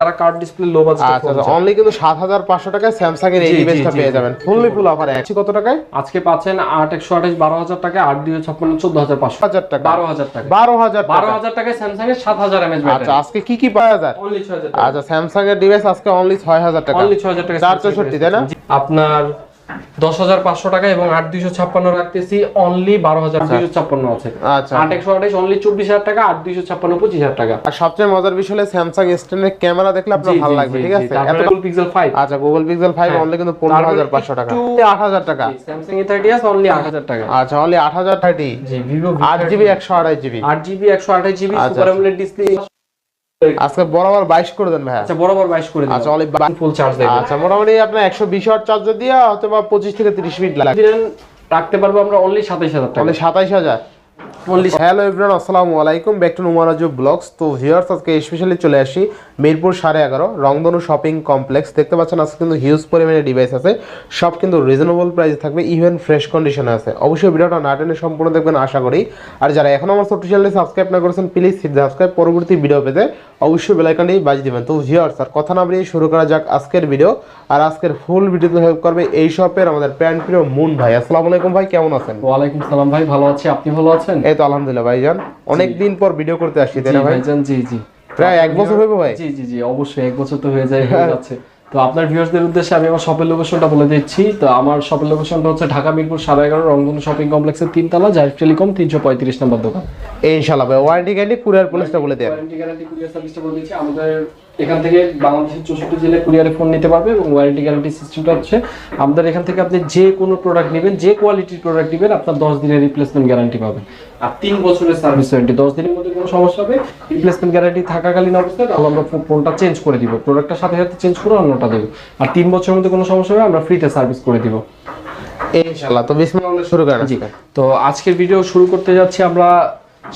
তারা card display low budget আচ্ছা only কিন্তু 7500 টাকায় স্যামসাং এর এই ডিভাইসটা পেয়ে যাবেন। ফুললি ফুল অফার আছে কত টাকায় আজকে পাচ্ছেন আট একশো আঠাশ বারো হাজার টাকা আট দুই ছাপ্পান্ন চোদ্দ হাজার পাঁচশো। 1000 টাকা। বারো হাজার টাকা 12000 বারো টাকা। হাজার টাকায় স্যামসাং এর সাত হাজার ব্যাটারি আচ্ছা আজকে কি কি পাওয়া যায়? অনলি ছয় হাজার আচ্ছা স্যামসাং এর ডিভাইস আজকে অনলি 6000 টাকা। অনলি ছয় হাজার টাকা চার চৌষট্টি, তাই না? আপনার দশ হাজার পাঁচশো টাকা এবং আট দুইশো ছাপ্পান্ন রাখতেছি অনলি বারো হাজার দুইশো ছাপ্পান্ন আছে। আচ্ছা। আট একশো আঠাশ অনলি চব্বিশ হাজার টাকা আট দুইশো ছাপ্পান্ন পঁচিশ হাজার টাকা। আর সবচেয়ে মজার বিষয় হলো স্যামসাং স্ট্যান্ডের ক্যামেরা দেখলে আপনার ভালো লাগবে ঠিক আছে? এত গুগল পিক্সেল ফাইভ আচ্ছা গুগল পিক্সেল 5 হ্যাঁ। অনলি কিন্তু 15500 টাকা। 8000 টাকা। স্যামসাং এ থার্টি আছে অনলি আট হাজার টাকা। আচ্ছা অনলি 8030 জি ভিভো 8 জিবি 128 জিবি আট জিবি একশো আঠাশ জিবি আচ্ছা, সুপার ডিসপ্লে আজকে বরাবর 22 করে দেন ভাই আচ্ছা বরাবর বাইশ করে আচ্ছা দিলাম ফুল চার্জ দেবেন আচ্ছা মোটামুটি আপনার 120 ওয়াট চার্জার দিয়ে অথবা বা 25 থেকে 30 মিনিট লাগে। দিলেন রাখতে পারব আমরা অনলি সাতাইশ হাজার টাকা। অনলি 27000 হ্যালো এভরিওয়ান আসসালামু আলাইকুম। ব্যাক টু নুমারাজু ব্লগস তো ভিউয়ার্স আজকে স্পেশালি চলে আসি মিরপুর সাড়ে এগারো রংধনু শপিং কমপ্লেক্স দেখতে পাচ্ছেন আজকে কিন্তু হিউজ পরিমাণে ডিভাইস আছে। সব কিন্তু রিজনেবল প্রাইসে থাকবে ইভেন ফ্রেশ কন্ডিশনে আছে। অবশ্যই ভিডিওটা না টেনে সম্পূর্ণ দেখবেন আশা করি। আর যারা এখন আমার ছোট্ট চ্যানেলে সাবস্ক্রাইব না করেছেন প্লিজ সাবস্ক্রাইব পরবর্তী ভিডিও পেতে অবশ্যই বেলাইকানটি বাজি দিবেন। তো ভিউয়ার্স আর কথা না বাড়িয়ে শুরু করা যাক আজকের ভিডিও আর আজকের ফুল ভিডিওতে হেল্প করবে এই শপের আমাদের প্যান্ট প্রিয় মুন ভাই। আসসালামু আলাইকুম ভাই কেমন আছেন? ওয়ালাইকুম সালাম ভাই ভালো আছি। আপনি ভালো আছেন? এই তো আলহামদুলিল্লাহ ভাইজান। অনেক দিন পর ভিডিও করতে আসছি তাই না ভাই? ভাইজান জি জি। প্রায় এক বছর হইব ভাই? জি জি জি অবশ্যই এক বছর তো হয়ে যায় হয়ে যাচ্ছে। তো আপনার ভিউয়ার্সদের উদ্দেশ্যে আমি আমার শপের লোকেশনটা বলে দিচ্ছি। তো আমার শপের লোকেশনটা হচ্ছে ঢাকা মিরপুর সাড়ে এগারো রংধনু শপিং কমপ্লেক্সের তিনতলা জাইফ টেলিকম তিনশো পঁয়ত্রিশ নম্বর দোকান। ইনশাআল্লাহ ভাই ওয়ারেন্টি গ্যারান্টি কুরিয়ার পুলিশটা বলে দেন। ওয়ারেন্টি গ্যারান্টি কুরিয়ার সার্ভিসটা বলে দিচ্ছি। আমাদের এখান থেকে বাংলাদেশের চৌষট্টি জেলায় কুরিয়ারে ফোন নিতে পারবে এবং ওয়ারেন্টি গ্যারান্টি সিস্টেমটা হচ্ছে আমাদের এখান থেকে আপনি যে কোনো প্রোডাক্ট নেবেন যে কোয়ালিটির প্রোডাক্ট নেবেন আপনার দশ দিনের রিপ্লেসমেন্ট গ্যারান্টি পাবেন। আর তিন বছরের সার্ভিস ওয়ারেন্টি দশ দিনের মধ্যে কোনো সমস্যা হবে? রিপ্লেসমেন্ট গ্যারান্টি থাকাকালীন অবস্থায় তাহলে আমরা ফোনটা চেঞ্জ করে দিব। প্রোডাক্টটার সাথে সাথে চেঞ্জ করে অন্যটা দেবো। আর তিন বছরের মধ্যে কোনো সমস্যা হবে আমরা ফ্রিতে সার্ভিস করে দিব। ইনশাআল্লাহ। তো বিসমিল্লাহ শুরু করেন জি। তো আজকের ভিডিও শুরু করতে যাচ্ছি আমরা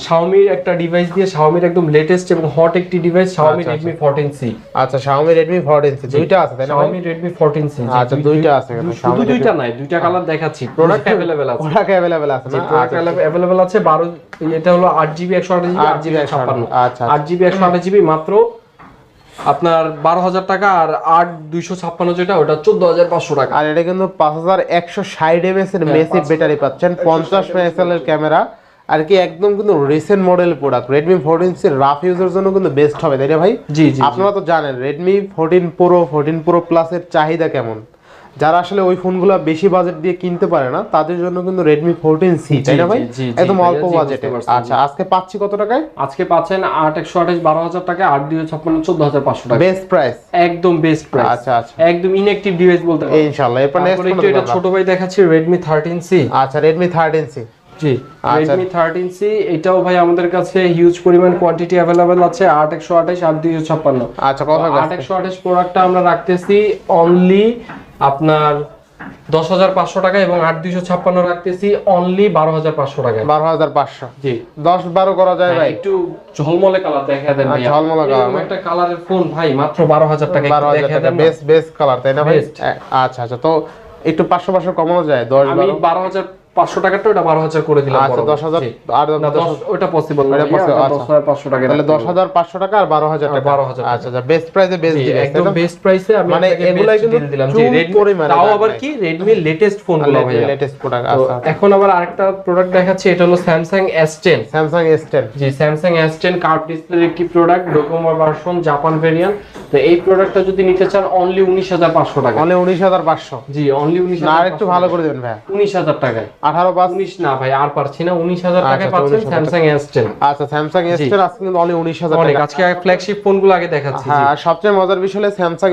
Xiaomi একটা ডিভাইস দিয়ে Xiaomi একদম লেটেস্ট এবং হট একটি ডিভাইস Xiaomi আচ্ছা, Redmi 14C আচ্ছা Xiaomi Redmi 14C দুইটা আছে তাই না ভাই Xiaomi Redmi 14C জি, আচ্ছা দুই- দুইটা আছে এখানে শুধু Xiaomi দুইটা নাই দুইটা কালার দেখাচ্ছি প্রোডাক্ট अवेलेबल আছে ওটা কি अवेलेबल আছে জি না প্রোডাক্ট আচ্ছা, अवेलेबल আছে 12 এটা হলো 8GB 128GB 8GB 8GB 56 আচ্ছা 8GB 128GB মাত্র আপনার 12000 টাকা আর 8 256 যেটা ওটা 14500 টাকা আর এটা কিন্তু 5160 এমএস এর হ্যাঁ, মেসিভ ব্যাটারি পাচ্ছেন 50 মেগাপিক্সেল এর ক্যামেরা আর কি একদম কিন্তু recent model product Redmi 14C rough user জন্য কিন্তু বেস্ট হবে তাই না ভাই? জি জি আপনারা তো জানেন Redmi fourteen pro fourteen pro প্লাসের চাহিদা কেমন? যারা আসলে ওই ফোনগুলো বেশি বাজেট দিয়ে কিনতে পারে না তাদের জন্য কিন্তু রেডমি ফোরটিন সি তাই না ভাই? একদম অল্প বাজেটে আচ্ছা আজকে পাচ্ছি কত টাকায়? আজকে পাচ্ছেন 8 128 12000 টাকা 8 256 14500 টাকা। বেস্ট প্রাইস একদম বেস্ট প্রাইস আচ্ছা আচ্ছা। একদম ইনঅ্যাকটিভ ডিভাইস বলতে পারেন। ইনশাআল্লাহ এরপর নেক্সট এটা ছোট ভাই দেখাচ্ছি Redmi 13C আচ্ছা রেডমি থার্টিন সি জি আচ্ছা। Redmi 13C এটাও ভাই আমাদের কাছে হিউজ পরিমাণ কোয়ান্টিটি अवेलेबल আছে 8 128 8 256 আচ্ছা কথা আট একশো আঠাশ প্রোডাক্টটা আমরা রাখতেছি অনলি আপনার দশ হাজার পাঁচশো টাকা এবং আট দুইশো ছাপ্পান্ন রাখতেছি অনলি বারো হাজার পাঁচশো টাকা বারো হাজার পাঁচশো জি দশ বারো করা যায় ভাই একটু ঝলমলে কালার দেখা দেন ভাই আচ্ছা, ঝলমলে colour, এরকম একটা কালারের ফোন ভাই মাত্র বারো হাজার টাকা বারো হাজার দেখা টাকা দেন না? বেস্ট বেস্ট কালার তাই না ভাই Best। এ- আচ্ছা আচ্ছা তো একটু পাঁচশো পাঁচশো কমানো যায় দশ আমি বারো বারো হাজার পাঁচশো টাকাটা ওটা বারো হাজার করে দিলাম আচ্ছা। দশ হাজার। আর ওটা পসিবল না। ওটা আচ্ছা। পাঁচশো টাকা তাহলে দশ হাজার পাঁচশো টাকা আর বারো হাজার টাকা। বারো হাজার আচ্ছা আচ্ছা বেস্ট প্রাইসে বেস্ট জি, একদম বেস্ট প্রাইসে আমি মানে এগুলাই কিন্তু দিলাম। Redmi তাও আবার কি? রেডমি লেটেস্ট ফোনগুলো ভাইয়া। লেটেস্ট প্রোডাক্ট আচ্ছা এখন আবার আরেকটা প্রোডাক্ট দেখাচ্ছি এটা হলো Samsung S10 Samsung S ten জি স্যামসাং S10 কার্ভ ডিসপ্লের একটি product Docomo version Japan variant তো এই প্রোডাক্টটা যদি নিতে চান অনলি 19500 টাকা অনলি উনিশ হাজার পাঁচশো। জি অনলি 19500 না আর একটু ভালো করে দেবেন ভাই 19000 টাকায়। আঠারো পাঁচ 19 না ভাই আর পারছি না 19000 টাকায় আচ্ছা, পাচ্ছেন 19,000 স্যামসাং S10 আচ্ছা এস টেন আজকে কিন্তু অনলি উনিশ হাজার অনেক আজকে ফ্ল্যাগশিপ ফোনগুলো আগে দেখাচ্ছি হ্যাঁ আর সবচেয়ে মজার বিষয় হলো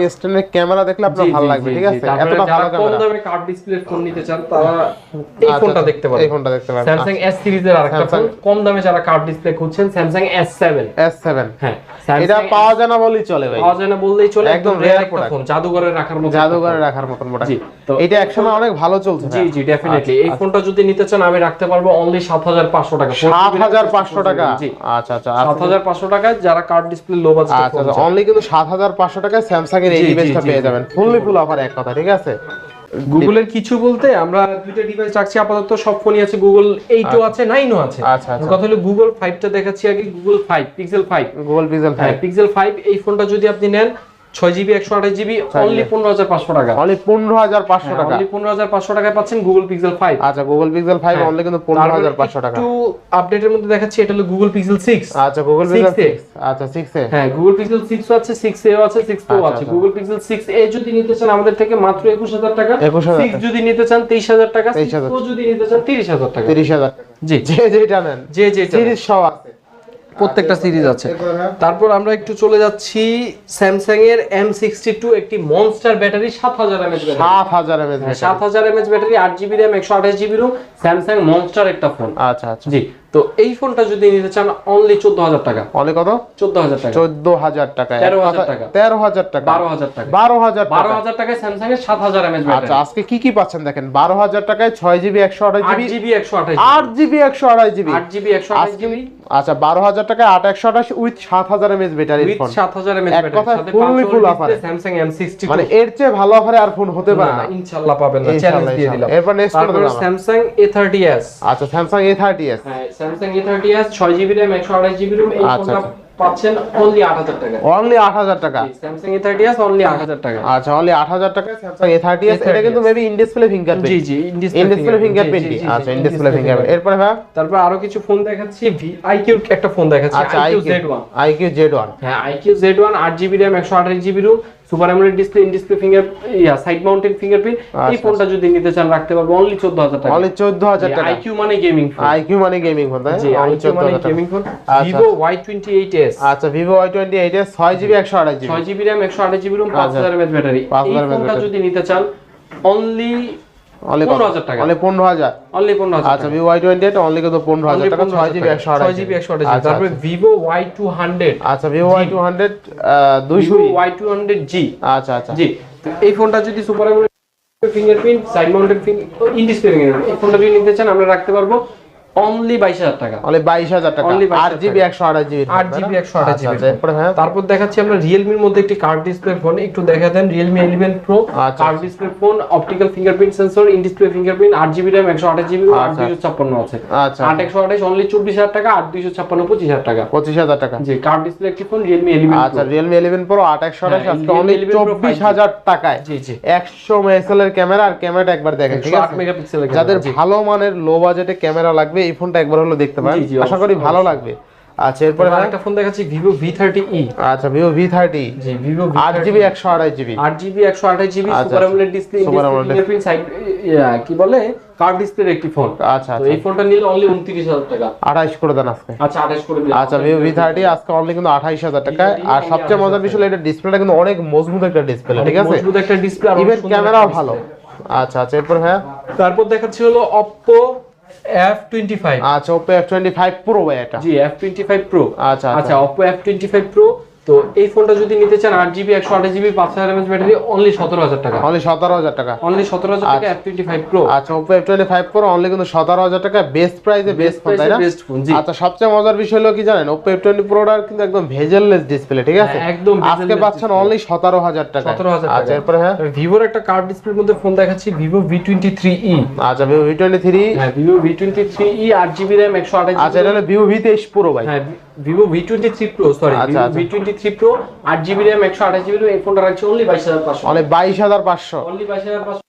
এস টেন এর ক্যামেরা দেখলে আপনার ভালো লাগবে ঠিক আছে? এতটা ভালো কম ক্যামেরা দামে কার্ভ ডিসপ্লে ফোন নিতে চান তারা এই আচ্ছা, ফোনটা আচ্ছা, দেখতে পারেন। এই ফোনটা দেখতে পারেন। স্যামসাং S সিরিজের আরেকটা ফোন কম দামে যারা কার্ভ ডিসপ্লে খুঁজছেন স্যামসাং S7 এস হ্যাঁ এটা পাওয়া যায় না বলেই চলে ভাই। পাওয়া যায় না বললেই চলে একদম রেয়ার একটা ফোন জাদুঘরে রাখার মতো জাদুঘরে রাখার মতন মোটা এটা একসময় অনেক ভালো চলছে জি জি ডেফিনেটলি এই ফোনটা যদি নিতে চান আমি রাখতে পারব অনলি সাত হাজার পাঁচশো টাকা। সাত হাজার পাঁচশো টাকা? আচ্ছা আচ্ছা সাত হাজার পাঁচশো টাকায় যারা কার্ড ডিসপ্লে লো বাজেট আচ্ছা আচ্ছা অনলি কিন্তু সাত হাজার পাঁচশো টাকায় স্যামসাং এর এই ডিভাইসটা পেয়ে যাবেন। ফুললি ফুল অফার এক কথা ঠিক আছে? গুগলের কিছু বলতে আমরা দুইটা ডিভাইস রাখছি আপাতত সব ফোনই আছে গুগল এইটও আছে নাইনও আছে। আচ্ছা, আচ্ছা। কথা হলো গুগল ফাইভটা দেখাচ্ছি আগে Google five pixel five Google pixel five pixel five এই ফোনটা যদি আপনি নেন ছয় জিবি একশো আঠাশ জিবি অনলি পনেরো হাজার পাঁচশো টাকা। অনলি পনেরো হাজার পাঁচশো টাকা। অনলি পনেরো হাজার পাঁচশো টাকায় পাচ্ছেন গুগল পিক্সেল ফাইভ আচ্ছা গুগল পিক্সেল ফাইভ অনলি কিন্তু পনেরো হাজার পাঁচশো টাকা। একটু আপডেটের মধ্যে দেখাচ্ছি এটা হলো গুগল পিক্সেল সিক্স আচ্ছা গুগল পিক্সেল সিক্স আচ্ছা সিক্স এ হ্যাঁ গুগল পিক্সেল সিক্স আছে সিক্স এ আছে সিক্স প্রো আছে। গুগল পিক্সেল সিক্স এ যদি নিতে চান আমাদের থেকে মাত্র একুশ হাজার টাকা। 21,000 সিক্স যদি নিতে চান তেইশ হাজার টাকা 23,000 সিক্স যদি নিতে চান তিরিশ হাজার টাকা। তিরিশ হাজার জি যে যেটা নেন। যে যে সব আছে। প্রত্যেকটা সিরিজ আছে। হ্যাঁ? তারপর আমরা একটু চলে যাচ্ছি স্যামসাং এর এম সিক্সটি টু একটি মনস্টার ব্যাটারি সাত হাজার এমএচ সাত হাজার এমএস সাত হাজার এমএচ ব্যাটারি আট জিবি র্যাম একশো আঠাশ জিবি রুম স্যামসাং মনস্টার একটা ফোন আচ্ছা আচ্ছা। জি। তো এই ফোনটা যদি নিতে চান অনলি চোদ্দ হাজার টাকা। অনেক কত? চোদ্দ হাজার টাকা। চোদ্দ হাজার টাকা। 13,000 টাকা। তেরো হাজার টাকা। বারো হাজার টাকা। বারো হাজার বারো হাজার টাকায় স্যামসাং এর সাত হাজার এমএচ আচ্ছা আজকে কি কি পাচ্ছেন দেখেন? বারো হাজার টাকায় ছয় জিবি একশো আঠাশ জিবি জিবি একশো আঠাশ আট জিবি একশো আঠাশ জিবি আট জিবি একশো আঠাশ জিবি আচ্ছা বারো হাজার টাকায় আট একশো আঠাশ উইথ সাত হাজার এমএস ব্যাটারি উইথ সাত হাজার এমএচ এক ব্যাটারি fully পাঁচ full হাজার offer। স্যামসাং এম সিক্সটি মানে এর চেয়ে ভালো অফারে আর ফোন হতে পারে না। ইনশাল্লাহ পাবেন না। চ্যালেঞ্জ দিয়ে দিলাম। এরপর কোনটা স্যামসাং এ থার্টি এস আচ্ছা স্যামসাং এ থার্টি এস হ্যাঁ স্যামসাং এ থার্টি এস ছয় জিবি র্যাম একশো আঠাশ জিবি রুম এই আচ্ছা, ফোনটা পাচ্ছেন অনলি আট হাজার টাকা অনলি আট হাজার টাকা? Samsung A thirty S only আট হাজার টাকা আচ্ছা অনলি আট হাজার টাকা স্যামসাং এ থার্টি এস এটা কিন্তু মেবি ইন ডিসপ্লে ফিঙ্গারপ্রিন্ট জি জি ইন ডিসপ্লে ফিঙ্গারপ্রিন্ট আচ্ছা ইন ডিসপ্লে ফিঙ্গারপ্রিন্ট এরপরে ভাই? তারপর আরও কিছু ফোন দেখাচ্ছি আইকিউ একটা ফোন দেখাচ্ছি আচ্ছা ওয়ান আইকিউ জেড ওয়ান হ্যাঁ আইকিউ জেড ওয়ান আট GB RAM super AMOLED display in display finger yeah side mounted fingerprint এই আচ্ছা, ফোনটা যদি নিতে চান রাখতে পারব অনলি চোদ্দ হাজার টাকা। অনলি চোদ্দ হাজার টাকা। আইকিউ মানে গেমিং ফোন আইকিউ মানে গেমিং ফোন তাই জি আইকিউ মানে গেমিং ফোন আচ্ছা। Vivo Y twenty eight S আচ্ছা Vivo Y twenty eight S ছয় জিবি একশো আঠাশ জিবি ছয় জিবি র্যাম একশো আঠাশ জিবি রুম পাঁচ আচ্ছা। হাজার এমএচ ব্যাটারি 5000 এই mAh ফোনটা যদি নিতে চান অনলি অনলি পনেরো হাজার টাকা। অনলি পনেরো হাজার? অনলি পনেরো হাজার আচ্ছা Vivo Y twenty eight only কিন্তু পনেরো হাজার টাকা? ছয় জিবি একশো আঠাশ ছয় জিবি একশো আঠাশ আচ্ছা তারপরে ভিভো ওয়াই টু হান্ড্রেড আচ্ছা ভিভো ওয়াই টু হান্ড্রেড দুইশো ভিভো ওয়াই টু হান্ড্রেড জি আচ্ছা আচ্ছা। জি এই ফোনটা যদি super fingerprint side mounted in display এই ফোনটা যদি নিতে চান আমরা রাখতে পারব। অনলি বাইশ হাজার টাকা। অনলি বাইশ হাজার টাকা। Only 22,000 আট জিবি একশো আঠাশ জিবি আট জিবি একশো আঠাশ জিবি আচ্ছা এরপরে হ্যাঁ তারপর দেখাচ্ছি আমরা রিয়েলমির মধ্যে একটি কার্ড ডিসপ্লে ফোন একটু দেখা দেন রিয়েলমি ইলেভেন প্রো আচ্ছা। Curved display phone optical fingerprint sensor in display fingerprint আট জিবি র্যাম একশো আঠাশ জিবি আট আচ্ছা। আছে। আচ্ছা আট একশো আঠাশ অনলি চব্বিশ হাজার টাকা আট দুইশো ছাপ্পান্ন পঁচিশ হাজার টাকা। পঁচিশ হাজার টাকা। জি কার্ড ডিসপ্লে একটি ফোন রিয়েলমি ইলেভেন আচ্ছা হ্যাঁ, আজকে Realme অনলি 11 Pro চব্বিশ 5G হাজার টাকায়। জি জি। একশো মেগাপিক্সেলের ক্যামেরা আর ক্যামেরাটা একবার দেখেন ঠিক আছে? মেগাপিক্সেলের যাদের ভালো মানের লো বাজেটে ক্যামেরা লাগবে এই ফোনটা একবার হলো দেখতে পারেন। আশা করি ভালো লাগবে। আচ্ছা এরপরে একটা ফোন দেখাচ্ছি ভিভো ভি থার্টি ই আচ্ছা ভিভো ভি থার্টি জি ভিভো আট জিবি একশো আঠাশ জিবি আট জিবি একশো আঠাশ জিবি আচ্ছা, super AMOLED display fingerprint side কি বলে? কার্ড ডিসপ্লের একটি ফোন আচ্ছা তো আচ্ছা। এই ফোনটা নিলে অনলি উনত্রিশ হাজার টাকা। আঠাইশ করে দেন আজকে। আচ্ছা আঠাশ করে দিলাম। আচ্ছা ভিভো ভি থার্টি আজকে অনলি কিন্তু আঠাইশ হাজার টাকা। আর সবচেয়ে মজার বিষয় এটা ডিসপ্লেটা কিন্তু অনেক মজবুত একটা ডিসপ্লে ঠিক আছে? মজবুত একটা ডিসপ্লে আর ইভেন ক্যামেরাও ভালো। আচ্ছা আচ্ছা এরপর হ্যাঁ তারপর দেখাচ্ছি হলো Oppo F25 আচ্ছা ফাইভ প্রো ভাই এটা। জি F25 Pro আচ্ছা আচ্ছা। Oppo F25 Pro তো এই ফোনটা যদি নিতে চান আট জিবি একশো আঠাশ জিবি পাঁচ হাজার এমএচ ব্যাটারি অনলি সতেরো হাজার টাকা। অনলি সতেরো হাজার টাকা। অনলি সতেরো হাজার টাকা এফ টোয়েন্টি ফাইভ প্রো আচ্ছা Oppo F twenty five pro only কিন্তু সতেরো হাজার টাকা বেস্ট প্রাইসে বেস্ট ফোন তাই না? বেস্ট ফোন জি। আচ্ছা সবচেয়ে মজার বিষয় হলো কি জানেন? ওপো এফ টোয়েন্টি প্রোটার কিন্তু একদম ভেজেললেস ডিসপ্লে ঠিক আছে? হ্যাঁ, একদম আজকে পাচ্ছেন অনলি সতেরো হাজার টাকা। 17,000 আচ্ছা টাকা। এরপরে হ্যাঁ? ভিভোর একটা কার্ড ডিসপ্লের মধ্যে ফোন দেখাচ্ছি Vivo V twenty three E আচ্ছা ভিভো ভি টোয়েন্টি থ্রি হ্যাঁ Vivo V twenty three E আট জিবি র্যাম একশো আঠাশ আচ্ছা এটা হলো ভিভো ভি তেইশ প্রো ভাই। হ্যাঁ Vivo V twenty three pro sorry. V twenty three pro আট জিবি র্যাম একশো আঠাশ জিবি এই ফোনটা রাখছে অনলি বাইশ হাজার পাঁচশো। অনলি বাইশ হাজার পাঁচশো। অনলি বাইশ হাজার পাঁচশো।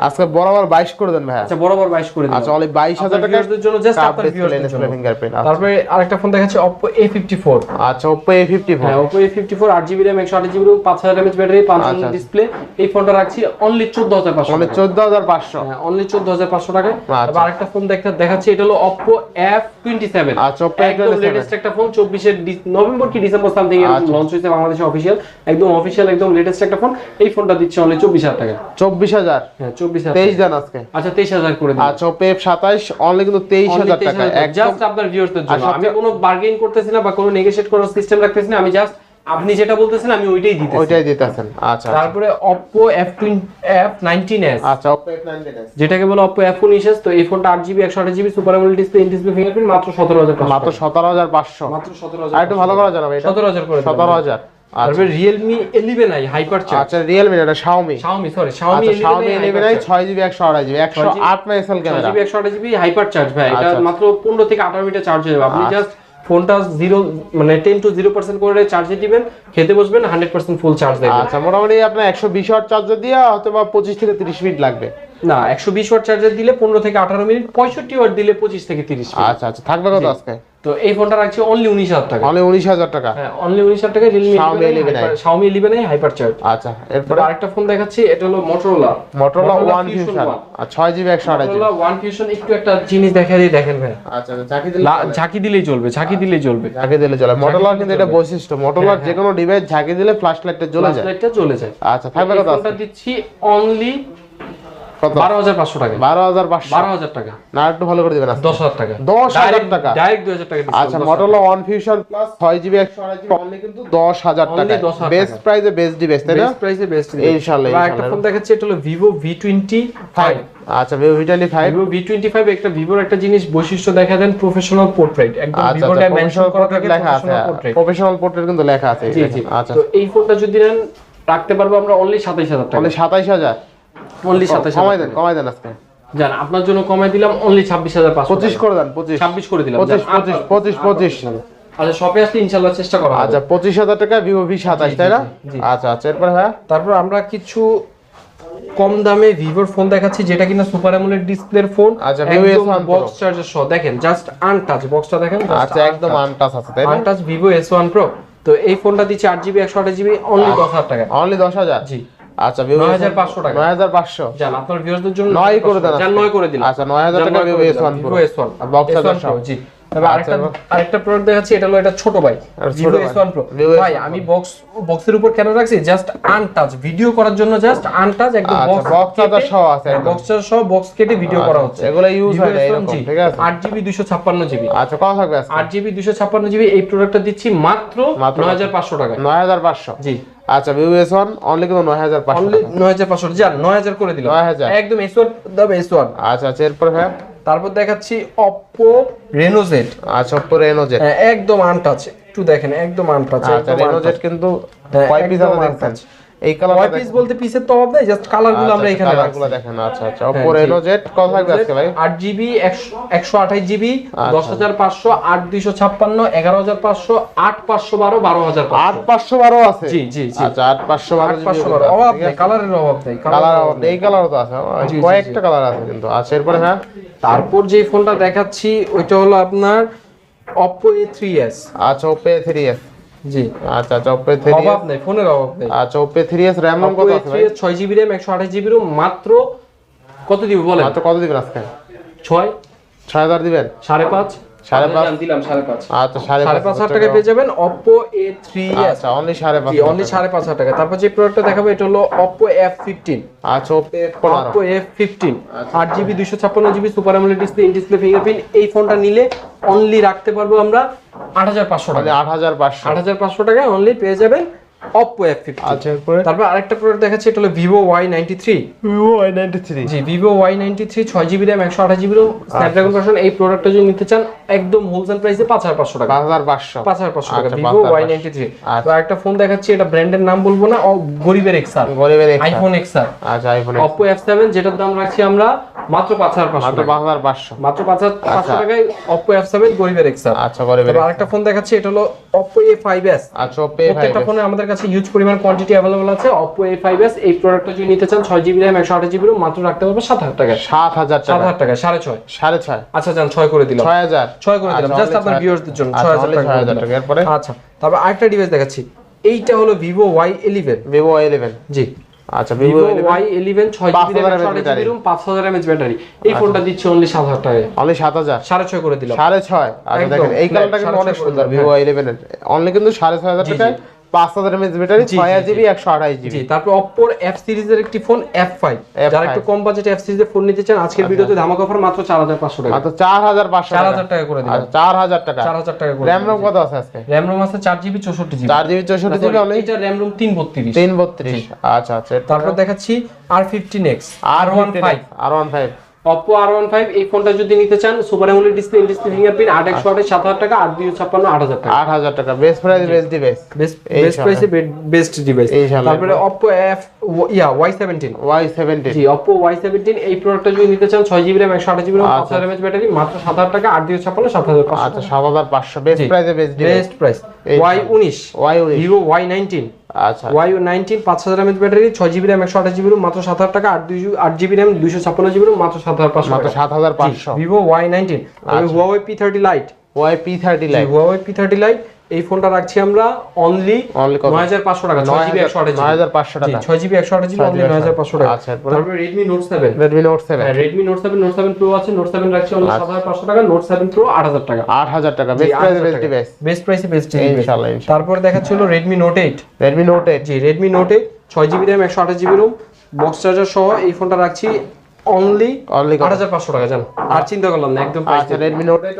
আজকে বরাবর বাইশ করে দেন ভাই আচ্ছা বরাবর বাইশ করে দিলাম। আচ্ছা অনলি বাইশ হাজার আপনার টাকা viewers জন্য জাস্ট আপনার viewers দের জন্য। ফিঙ্গারপ্রিন্ট তারপরে আরেকটা ফোন দেখাচ্ছে Oppo A54 আচ্ছা ফিফটি ফোর হ্যাঁ Oppo A54 আট জিবি র্যাম একশো আঠাশ জিবি পাঁচ হাজার এমএচ ব্যাটারি পাঁচ আচ্ছা। ডিসপ্লে এই ফোনটা রাখছি অনলি চোদ্দ হাজার পাঁচশো অনলি চোদ্দ হাজার পাঁচশো। হ্যাঁ অনলি চোদ্দ হাজার পাঁচশো টাকায়। আচ্ছা। আরেকটা ফোন দেখতে দেখাচ্ছি এটা হলো Oppo F27 আচ্ছা, Oppo একদম F27 লেটেস্ট একটা ফোন 24 এর ডিস- নভেম্বর কি ডিসেম্বর সামথিং এর আচ্ছা। লঞ্চ হয়েছে বাংলাদেশে অফিশিয়াল একদম অফিশিয়াল একদম লেটেস্ট একটা ফোন। এই ফোনটা দিচ্ছে অনলি 24000 টাকা চব্বিশ হাজার। হ্যাঁ চব্বিশ তেইশ দেন আজকে। আচ্ছা আচ্ছা আপনি যেটা বলতেছেন আমি ওইটাই দিতেছি। ওইটাই দিতেছেন। আচ্ছা, আচ্ছা। তারপরে Oppo F20 F19s আচ্ছা Oppo F19s যেটাকে বলে Oppo F19s তো এই ফোনটা 8GB 128GB super AMOLED display in fingerprint মাত্র 17500 মাত্র 17500 মাত্র 17500 আর একটু ভালো করা যাবে এটা 17000 করে 17000 তারপরে Realme eleven i hyper charge আচ্ছা রিয়েলমি এটা শাওমি শাওমি সরি আচ্ছা একশো আড়াই জিবি একশো আট মেগাপিক্সেল ক্যামেরা। জিবি একশো আঠাশ জিবি হাইপার চার্জ ভাই। এটা আচ্ছা। মাত্র পনেরো থেকে আঠারো মিনিটে চার্জ হয়ে যাবে। আপনি জাস্ট ফোনটা জিরো মানে টেন টু জিরো পার্সেন্ট করে চার্জে দিবেন খেতে বসবেন হান্ড্রেড পার্সেন্ট ফুল চার্জ দেবেন। আচ্ছা মোটামুটি আপনার একশো বিশ ওয়াট চার্জার দিয়ে হয়তো বা পঁচিশ থেকে তিরিশ মিনিট লাগবে। না একশো বিশ ওয়াট চার্জার দিলে পনেরো থেকে আঠারো মিনিট পঁয়ষট্টি ওয়াট দিলে পঁচিশ থেকে তিরিশ মিনিট। আচ্ছা আচ্ছা থাকবে কত আজকে? তো এই ফোনটা রাখছি অনলি উনিশ হাজার টাকা। অনলি উনিশ হাজার টাকা? হ্যাঁ অনলি উনিশ হাজার টাকা Realme Xiaomi 11i Xiaomi eleven i hyper charge আচ্ছা এরপরে? আরেকটা ফোন দেখাচ্ছি এটা হলো মোটরোলা মোটরোলা ওয়ান ফিউশন আর ছয় জিবি একশো জিবি মোটরোলা ওয়ান ফিউশন একটু একটা জিনিস দেখা দিয়ে দেখেন ভাই। আচ্ছা আচ্ছা ঝাঁকি দিলে ঝাঁকি দিলেই চলবে ঝাঁকি দিলেই চলবে। ঝাঁকি দিলে চলে। মোটরোলার দিলে কিন্তু এটা বৈশিষ্ট্য। মোটরোলার যে কোনো ডিভাইস ঝাঁকি দিলে ফ্ল্যাশ লাইটটা জ্বলে যায়। লাইটটা চলে যায়। আচ্ছা থাকবে আজকে? দিচ্ছি অনলি বারো হাজার পাঁচশো টাকা। বারো হাজার পাঁচশো। বারো হাজার টাকা। না একটু ভালো করে দিবেন দশ হাজার টাকা। দশ হাজার টাকা? ডাইরেক্ট দুই হাজার টাকা আচ্ছা দশ ওয়ান ফিউশন প্লাস ছয় জিবি একশো অনলি কিন্তু দশ হাজার টাকা। বেস্ট প্রাইসে বেস্ট ডিভাইস তাই না? বেস্ট প্রাইসে বেস্ট ইনশাআল্লাহ, একটা ফোন দেখাচ্ছি এটা হলো ভিভো ভি টোয়েন্টি ফাইভ আচ্ছা ভিভো ভিভো একটা ভিভোর একটা জিনিস বৈশিষ্ট্য দেখা দেন প্রফেশনাল পোর্ট্রেট একদম আচ্ছা ভিভোটা মেনশন করা থাকে লেখা আছে। প্রফেশনাল পোর্ট্রেট কিন্তু লেখা আছে। আচ্ছা। তো এই ফোনটা যদি নেন রাখতে পারব আমরা অনলি সাতাইশ হাজার টাকা। অনলি সাতাইশ হাজার? অনলি সাতাইশ কমাই দেন কমাই দেন আজকে। জান আপনার জন্য কমাই দিলাম অনলি ছাব্বিশ হাজার পাঁচশো পঁচিশ করে দেন পঁচিশ। ছাব্বিশ করে দিলাম। পঁচিশ পঁচিশ পঁচিশ পঁচিশ আচ্ছা শপে আসলে ইনশাল্লাহ চেষ্টা করা আচ্ছা পঁচিশ হাজার টাকা ভিভো ভি সাতাইশ তাই না? আচ্ছা আচ্ছা এরপরে হ্যাঁ? তারপর আমরা কিছু কম দামে ভিভোর ফোন দেখাচ্ছি যেটা কিনা সুপার অ্যামোলেড ডিসপ্লের ফোন আচ্ছা, S1 বক্স চার্জার সহ। দেখেন জাস্ট আনটাচ বক্সটা দেখেন আচ্ছা একদম আনটাস আছে তাই না? Untouched Vivo S one pro তো এই ফোনটা দিচ্ছে আট জিবি একশো আঠাশ জিবি অনলি দশ হাজার টাকা। অনলি দশ হাজার? জি। আচ্ছা ভিভো 9,500 টাকা। নয় হাজার পাঁচশো। জান আপনার ভিউয়ারদের জন্য নয় করে দেন জান নয় করে দিলাম। আচ্ছা, 9,000 টাকা Vivo S1 Pro। Vivo S one আর box charger জি। তবে আরেকটা আচ্ছা, আরেকটা প্রোডাক্ট দেখাচ্ছি এটা হলো এটা ছোট ভাই। ভিভো ভাই। এস প্রো ভাই আমি বক্স বক্সের উপর কেন রাখছি জাস্ট আনটাচ ভিডিও করার জন্য জাস্ট আনটাচ একদম আচ্ছা, বক্স box charger সহ আছে একদম। বক্স সহ বক্স কেটে ভিডিও করা হচ্ছে। এগুলো ইউজ হয় না এরকম ঠিক আছে? আট জিবি আচ্ছা কত থাকবে আজকে? আট জিবি এই প্রোডাক্টটা দিচ্ছি মাত্র মাত্র নয় হাজার পাঁচশো টাকা নয় হাজার পাঁচশো। জি। আচ্ছা ভিভো এস ওয়ান অনলি কিন্তু নয় হাজার অনলি নয় হাজার পাঁচশো যান নয় হাজার করে দিলাম। 9,000 একদম এস ওয়ান দাম এস ওয়ান আচ্ছা আচ্ছা এরপর হ্যাঁ? তারপর দেখাচ্ছি অপো Reno Z আচ্ছা Oppo Reno Z একদম আনটাচ একটু দেখেন একদম আনটাচ আচ্ছা Reno Z কিন্তু হ্যাঁ, কয় পিস আছে দেখছেন। এই কালার কয় পিস বলতে পিসের তো অভাব নাই জাস্ট কালারগুলো আমরা এখানে কালারগুলো দেখেন আচ্ছা আচ্ছা। ওপো হ্যাঁ, জি। কত থাকবে আজকে ভাই? আট জিবি একশো আঠাশ জিবি আচ্ছা। দশ হাজার পাঁচশো আট দুইশো ছাপ্পান্ন এগারো হাজার পাঁচশো আট পাঁচশো বারো বারো হাজার আট পাঁচশো বারো আছে? জি, জি, জি। আচ্ছা আট পাঁচশো বারো আট পাঁচশো বারো অভাব নেই কালারের অভাব নেই কালার অভাব। এই কালারও তো আছে। কয়েকটা কালার আছে কিন্তু। আচ্ছা এরপরে হ্যাঁ? তারপর যে ফোনটা দেখাচ্ছি ওইটা হলো আপনার Oppo A3s আচ্ছা ওপে থ্রি এস জি। আচ্ছা আচ্ছা ওপে থ্রি অভাব নেই ফোনের অভাব নেই। আচ্ছা Oppo three S RAM ROM কত আছে ছয় জিবি র্যাম একশো আঠাশ জিবি মাত্র কত দিবি বলেন? মাত্র কত দিবেন আজকে? ছয়। ছয় হাজার দিবেন? সাড়ে পাঁচ। সাড়ে পাঁচ? দিলাম সাড়ে পাঁচ। আচ্ছা সাড়ে পাঁচ হাজার টাকা। পেয়ে যাবেন Oppo A3s আচ্ছা অনলি সাড়ে পাঁচ অনলি সাড়ে পাঁচ হাজার টাকা। তারপর যে প্রোডাক্টটা দেখাবো এটা হলো Oppo F15 আচ্ছা ওপে পনেরো Oppo F15 আট জিবি দুইশো ছাপ্পান্ন GB super AMOLED display in display fingerprint এই ফোনটা নিলে অনলি রাখতে পারব আমরা আট হাজার পাঁচশো মানে টাকা। আট হাজার পাঁচশো। আট হাজার পাঁচশো টাকায় অনলি পেয়ে যাবেন Oppo F15 আচ্ছা এরপরে? তারপর আরেকটা প্রোডাক্ট দেখাচ্ছি এটা হলো Vivo Y93 Vivo Y ninety three জি ছয় জিবি র্যাম একশো আঠাশ জিবি স্ন্যাপড্রাগন ভার্সন এই প্রোডাক্টটা যদি নিতে চান একদম হোলসেল প্রাইসে পাঁচ হাজার পাঁচশো টাকা। পাঁচ হাজার পাঁচশো। পাঁচ হাজার পাঁচশো টাকা আচ্ছা, 5500 থ্রি আচ্ছা। তো একটা ফোন দেখাচ্ছি এটা ব্র্যান্ডের নাম বলব না গরিবের এক্সার গরিবের একটা আইফোন এক্সার আচ্ছা অপো এফ সেভেন যেটার দাম রাখছি আমরা মাত্র পাঁচ হাজার পাঁচশো মাত্র টাকা পাঁচ হাজার পাঁচশো। মাত্র পাঁচ হাজার পাঁচশো আচ্ছা। টাকায় অপো এফ সেভেন গরিবের এক্সার আচ্ছা গরিবের আরেকটা ফোন দেখাচ্ছি এটা হলো ফাইভ এস আচ্ছা ওপে প্রত্যেকটা ফোনে আমাদের কাছে হিউজ পরিমাণ কোয়ান্টিটি অ্যাভেলেবল আছে ফাইভ এস এই প্রোডাক্টটা যদি নিতে চান ছয় জিবি র্যাম একশো আঠাশ জিবি মাত্র রাখতে পারবে সাত হাজার টাকা সাত হাজার সাত টাকা হাজার টাকা সাড়ে ছয়। সাড়ে ছয়। আচ্ছা যান ছয় করে দিলাম। ছয় হাজার। ছয় করে দিলাম আচ্ছা, জাস্ট আপনার ছয়- ভিউয়ারদের জন্য আচ্ছা, ছয় হাজার only টাকা ছয় করে হাজার দিলাম। টাকা। এরপরে? আচ্ছা তারপর আরেকটা ডিভাইস দেখাচ্ছি। এইটা হলো ওয়াই ইলেভেন ভিভো ইলেভেন জি। আচ্ছা ভিভো ওয়াই ইলেভেন ছয় জিবি 5000 র্যাম mAh battery। পাঁচ হাজার এমএচ ব্যাটারি এই ফোনটা দিচ্ছে অনলি সাত হাজার টাকায়। অনলি সাত হাজার? সাড়ে ছয় করে দিলাম। সাড়ে ছয়। আচ্ছা দেখেন এই কালারটা কিন্তু অনেক সুন্দর ভিভো ইলেভেন অনলি কিন্তু সাড়ে ছয় হাজার টাকায়। পাঁচ হাজার ব্যাটারি ছয় জিবি একশো আঠাশ জিবি। তারপর অপ্পোর এফ সিরিজের একটি ফোন এফ ফাইভ F5 যারা একটু কম বাজেটে এফ সিরিজের ফোন নিতে চান আজকের ভিডিওতে ধামাকা অফার মাত্র চার হাজার পাঁচশো টাকা। মাত্র চার হাজার পাঁচশো চার হাজার টাকা করে আচ্ছা চার হাজার টাকা। চার হাজার টাকা করে র্যাম রোম কত আছে আজকে? র্যাম রোম আছে চার জিবি চৌষট্টি জিবি। চার জিবি চৌষট্টি জিবি এটা র্যাম রোম তিন বত্রিশ। তিন বত্রিশ। আচ্ছা আচ্ছা। তারপর দেখাচ্ছি R fifteen X R one five R one five Oppo R one five এই ফোনটা যদি নিতে চান super AMOLED display display fingerprint আট একশো আটের সাত হাজার টাকা আট দুই ছাপ্পান্ন আট হাজার টাকা। আট হাজার টাকা। Best price best device best. প্রাইসে বেস্ট ডিভাইস তারপরে অপো এফ ইয়া ওয়াই সেভেন্টিন ওয়াই সেভেন্টি জি অপো ওয়াই সেভেন্টিন এই প্রোডাক্টটা যদি নিতে চান ছয় জিবি র্যাম একশো আট জিবি র্যাম পাঁচ আচ্ছা। হাজার এমএচ ব্যাটারি মাত্র সাত হাজার টাকা আট দুই ছাপ্পান্ন সাত হাজার পাঁচশো। আচ্ছা সাত হাজার পাঁচশো। বেস্ট। প্রাইসে best device best price Y উনিশ। ওয়াই উনিশ। ভিভো ওয়াই নাইনটিন আচ্ছা ওয়াই নাইনটিন পাঁচ হাজার এমএচ ব্যাটারি ছয় জিবি র্যাম একশো আঠাশ জিবি মাত্র সাত হাজার টাকা আট দুই আট জিবি র্যাম দুইশো ছাপ্পান্ন জিবি মাত্র সাত হাজার পাঁচশো মাত্র সাত হাজার পাঁচশো। Vivo Y nineteen Huawei P thirty lite Y P thirty lite Huawei P thirty lite এই ফোনটা রাখছি আমরা অনলি অনলি কত? নয় হাজার পাঁচশো টাকা ছয় জিবি একশো আঠাশ নয় হাজার পাঁচশো টাকা। ছয় জিবি একশো আঠাশ জিবি অনলি নয় হাজার পাঁচশো টাকা। আচ্ছা, এরপরে? তারপরে Redmi note seven Redmi note seven Redmi note seven note seven pro আছে নোট সেভেন রাখছি অনলি আচ্ছা। সাত হাজার পাঁচশো টাকা সেভেন প্রো আট হাজার টাকা। আট হাজার টাকা বেস্ট প্রাইসে বেস্ট ডিভাইস বেস্ট প্রাইসে বেস্ট ইনশাআল্লাহ, ইনশাআল্লাহ। তারপরে দেখাচ্ছিল Redmi note eight Redmi note eight জি রেডমি নোট এইট ছয় জিবি র্যাম একশো আঠাশ জিবি রোম বক্স চার্জার সহ এই ফোনটা রাখছি। অনলি 8500 টাকা জান? আর চিন্তা করলাম না একদম প্রাইস আচ্ছা, Redmi Note 8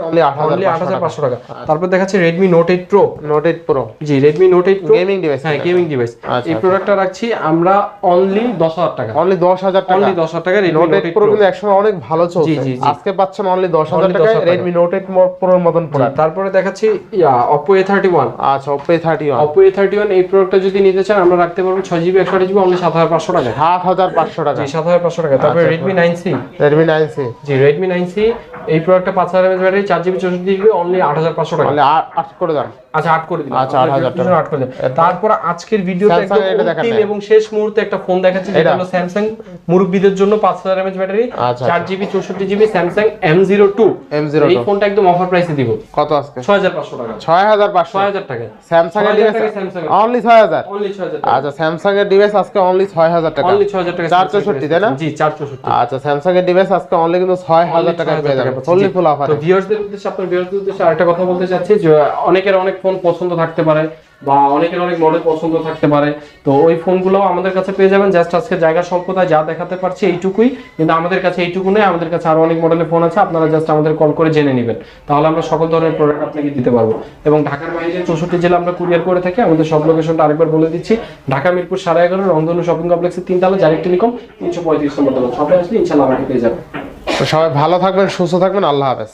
8500 টাকা। আচ্ছা। তারপর দেখাচ্ছি Redmi Note 8 Pro Note 8 Pro জি Redmi Note 8 Pro gaming device হ্যাঁ গেমিং ডিভাইস আচ্ছা, এই প্রোডাক্টটা রাখছি আমরা অনলি 10000 টাকা। অনলি 10000 টাকা। অনলি 10000 টাকা Redmi Note 8 Pro কিন্তু অনেক ভালো চলছে। আজকে 10000 টাকা Redmi Note 8 Pro এর মতন তারপরে দেখাচ্ছি Oppo A31 আচ্ছা Oppo A31 Oppo A31 এই প্রোডাক্টটা যদি নিতে চান আমরা রাখতে পারব 6GB 128GB অনলি 7500 টাকা। 7500 টাকা। জি 7500 টাকা। তারপরে Redmi রেডমি নাইন সি জি Redmi 9C এই প্রোডাক্টটা 5000 mAh battery 4GB 64GB only 8500 টাকা। তাহলে আর আট করে দাম। আচ্ছা আট করে দিলাম। আচ্ছা, 8,000 টাকা। আট করে দিলাম। তারপর আজকের ভিডিওতে একদম অন্তিম এবং শেষ মুহূর্তে একটা ফোন দেখাচ্ছি যেটা হলো স্যামসাং মুরব্বীদের জন্য পাঁচ হাজার ব্যাটারি আচ্ছা, চার জিবি চৌষট্টি GB Samsung M zero two M02 এই ফোনটা একদম অফার প্রাইসে দিব। কত আজকে? ছয় হাজার পাঁচশো টাকা। ছয় হাজার পাঁচশো। ছয় হাজার টাকা। স্যামসাং এর ডিভাইস টাকা Samsung এর। অনলি ছয় হাজার। অনলি ছয় হাজার টাকা। আচ্ছা স্যামসাং এর ডিভাইস আজকে অনলি টাকা। অনলি ছয় হাজার টাকা চার Samsung চৌষট্টি, এর তাই না? জি চার চৌষট্টি। আচ্ছা স্যামসাং এর ডিভাইস আজকে অনলি কিন্তু ছয় হাজার টাকা পেয়ে যাবেন। ফুললি ফুল অফার তো ভিউয়ার্সদের উদ্দেশ্যে আপনার ভিউয়ার্সদের উদ্দেশ্যে আরেকটা কথা বলতে চাচ্ছি যে অনেকের অনেক ফোন পছন্দ থাকতে পারে বা অনেকের অনেক মডেল পছন্দ থাকতে পারে। তো ওই ফোনগুলো আমাদের কাছে পেয়ে যাবেন। জাস্ট আজকে জায়গা সম্প্রদায় যা দেখাতে পারছি এইটুকুই। কিন্তু আমাদের কাছে এইটুকু নেই আমাদের কাছে আরও অনেক মডেলের ফোন আছে। আপনারা জাস্ট আমাদের কল করে জেনে নেবেন। তাহলে আমরা সকল ধরনের প্রোডাক্ট আপনাকে দিতে পারব। এবং ঢাকার বাইরে চৌষট্টি জেলা আমরা কুরিয়ার করে থাকি। আমাদের সব লোকেশনটা আরেকবার বলে দিচ্ছি। ঢাকা, মিরপুর সাড়ে এগারো রংধনু, শপিং কমপ্লেক্সের তিনতলা জারিক টেলিকম, তিনশো পঁয়ত্রিশ নম্বর সবাই আসলে ইনশাল্লাহ আমাকে পেয়ে যাবেন। তো সবাই ভালো থাকবেন, সুস্থ থাকবেন। আল্লাহ হাফেজ।